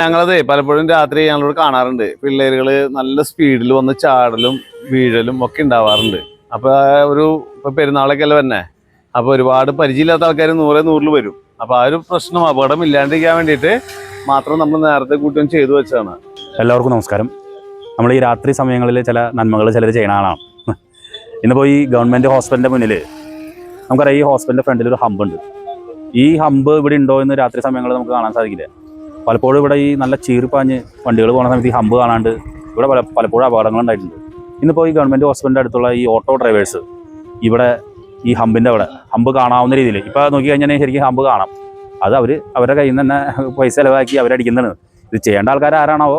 ഞങ്ങളത് പലപ്പോഴും രാത്രി ഞങ്ങളോട് കാണാറുണ്ട്. പിള്ളേരുകൾ നല്ല സ്പീഡിൽ വന്ന് ചാടലും വീഴലും ഒക്കെ ഉണ്ടാവാറുണ്ട്. അപ്പോൾ ഒരു ഇപ്പൊ പെരുന്നാളൊക്കെ അല്ലേ തന്നെ അപ്പൊ ഒരുപാട് പരിചയമില്ലാത്ത ആൾക്കാർ നൂറെ നൂറിൽ വരും. അപ്പോൾ ആ ഒരു പ്രശ്നം അപകടം ഇല്ലാണ്ടിരിക്കാൻ വേണ്ടിയിട്ട് മാത്രം നമ്മൾ നേരത്തെ കൂട്ടം ചെയ്തു വെച്ചാണ് എല്ലാവർക്കും നമസ്കാരം. നമ്മൾ ഈ രാത്രി സമയങ്ങളിൽ ചില നന്മകൾ ചിലർ ചെയ്യണ ആളാണ്. ഇന്നിപ്പോൾ ഈ ഗവൺമെന്റ് ഹോസ്പിറ്റലിന്റെ മുന്നിൽ നമുക്കറിയാം ഈ ഹോസ്പിറ്റലിന്റെ ഫ്രണ്ടിൽ ഒരു ഹമ്പുണ്ട് ഈ ഹമ്പ് ഇവിടെ ഉണ്ടോ എന്ന് രാത്രി സമയങ്ങളിൽ നമുക്ക് കാണാൻ സാധിക്കില്ല? പലപ്പോഴും ഇവിടെ ഈ നല്ല ചീറിപ്പാഞ്ഞ് വണ്ടികൾ പോകുന്ന സമയത്ത് ഈ ഹമ്പ് കാണാണ്ട് ഇവിടെ പല പലപ്പോഴും അപകടങ്ങൾ ഉണ്ടായിട്ടുണ്ട്. ഇന്നിപ്പോൾ ഈ ഗവൺമെന്റ് ഹോസ്പിറ്റലിന്റെ അടുത്തുള്ള ഈ ഓട്ടോ ഡ്രൈവേഴ്സ് ഇവിടെ ഈ ഹമ്പിന്റെ അവിടെ ഹമ്പ് കാണാവുന്ന രീതിയിൽ ഇപ്പോൾ നോക്കി കഴിഞ്ഞാൽ ശരിക്കും ഹമ്പ് കാണാം. അത് അവർ അവരുടെ കയ്യിൽ നിന്ന് തന്നെ പൈസ ചിലവാക്കി അവരടിക്കുന്നതാണ് ഇത് ചെയ്യേണ്ട ആൾക്കാർ ആരാണാവോ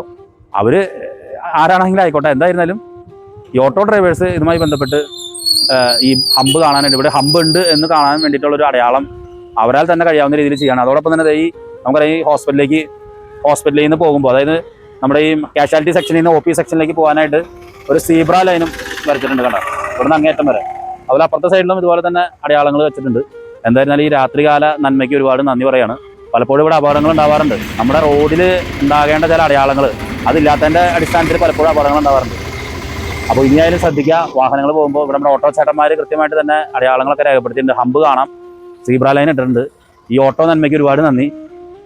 അവർ ആരാണെങ്കിലും ആയിക്കോട്ടെ എന്തായിരുന്നാലും ഈ ഓട്ടോ ഡ്രൈവേഴ്സ് ഇതുമായി ബന്ധപ്പെട്ട് ഈ ഹമ്പ് കാണാനായിട്ട് ഇവിടെ ഹമ്പ് ഉണ്ട് എന്ന് കാണാൻ വേണ്ടിയിട്ടുള്ളൊരു അടയാളം അവരാൽ തന്നെ കഴിയാവുന്ന രീതിയിൽ ചെയ്യണം. അതോടൊപ്പം തന്നെ ഈ നമുക്കറിയാം ഈ ഹോസ്പിറ്റലിലേക്ക് ഹോസ്പിറ്റലിൽ നിന്ന് പോകുമ്പോൾ അതായത് നമ്മുടെ ഈ കാഷ്വാലിറ്റി സെക്ഷനിൽ നിന്ന് ഒ പി സെക്ഷനിലേക്ക് പോകാനായിട്ട് ഒരു സീബ്ര ലൈനും വരച്ചിട്ടുണ്ട് കണ്ട? ഇവിടുന്ന് അങ്ങേറ്റം വരെ. അതുപോലെ അപ്പുറത്തെ സൈഡിലും ഇതുപോലെ തന്നെ അടയാളങ്ങൾ വെച്ചിട്ടുണ്ട്. എന്തായിരുന്നാലും ഈ രാത്രികാല നന്മയ്ക്ക് ഒരുപാട് നന്ദി പറയാണ്. പലപ്പോഴും ഇവിടെ അപകടങ്ങൾ ഉണ്ടാവാറുണ്ട്. നമ്മുടെ റോഡിൽ ഉണ്ടാകേണ്ട ചില അടയാളങ്ങൾ അതില്ലാത്തതിന്റെ അടിസ്ഥാനത്തിൽ പലപ്പോഴും അപകടങ്ങൾ ഉണ്ടാവാറുണ്ട്. അപ്പോൾ ഇനിയായാലും ശ്രദ്ധിക്കുക. വാഹനങ്ങൾ പോകുമ്പോൾ ഇവിടെ നമ്മുടെ ഓട്ടോ ചേട്ടന്മാർ കൃത്യമായിട്ട് തന്നെ അടയാളങ്ങളൊക്കെ രേഖപ്പെടുത്തിയിട്ടുണ്ട്. ഹമ്പ് കാണാം. സീബ്ര ലൈൻ ഇട്ടിട്ടുണ്ട്. ഈ ഓട്ടോ നന്മയ്ക്ക് ഒരുപാട് നന്ദി.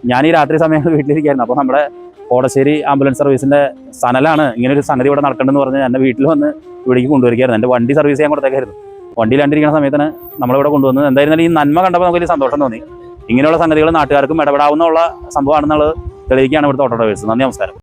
ഞാൻ ഈ രാത്രി സമയത്ത് വീട്ടിലിരിക്കുകയായിരുന്നു അപ്പോൾ നമ്മുടെ കോടശ്ശേരി ആംബുലൻസ് സർവീസിന്റെ സനലാണ് ഇങ്ങനെ ഒരു സംഗതി ഇവിടെ നടക്കണമെന്ന് പറഞ്ഞ് എന്റെ വീട്ടിൽ വന്ന് ഇവിടേക്ക് കൊണ്ടുവരികയായിരുന്നു. എന്റെ വണ്ടി സർവീസ് ചെയ്യാൻ കൊടുത്തേക്കായിരുന്നു. വണ്ടിയിലാണ്ടിരിക്കുന്ന സമയത്താണ് നമ്മളിവിടെ കൊണ്ടുവന്നത് എന്തായിരുന്നാലും ഈ നന്മ കണ്ടപ്പോൾ നമുക്ക് വലിയ സന്തോഷം തോന്നി. ഇങ്ങനെയുള്ള സംഗതികൾ നാട്ടുകാർക്കും ഇടപെടാവുന്ന സംഭവമാണെന്നുള്ളത് തെളിയിക്കുകയാണ് ഇവിടുത്തെ ഓട്ടോ ഡ്രൈവേഴ്സ്. നന്ദി നമസ്കാരം.